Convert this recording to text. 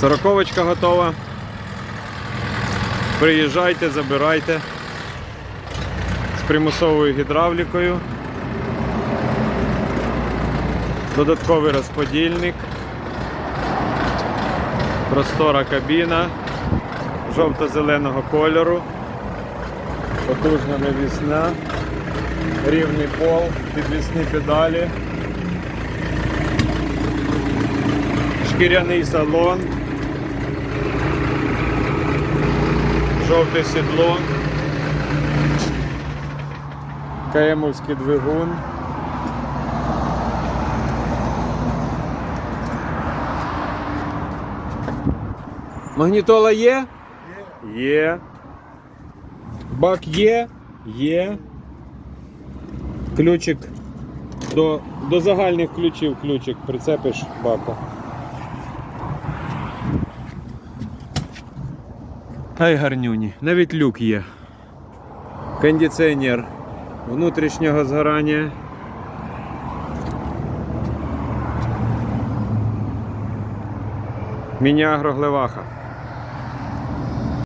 Сороковочка готова. Приїжджайте, забирайте з примусовою гідравлікою. Додатковий розподільник. Простора кабіна жовто-зеленого кольору. Потужна навісна. Рівний пол, підвісні педалі. Шкіряний салон. Жовте сідло. Каємовський двигун. Магнітола є? Є. Бак є? Є. Ключик до, до загальних ключів ключик прицепиш бака. Ай гарнюні, навіть люк є. Кондиціонер внутрішнього згорання. Міні-агроглеваха.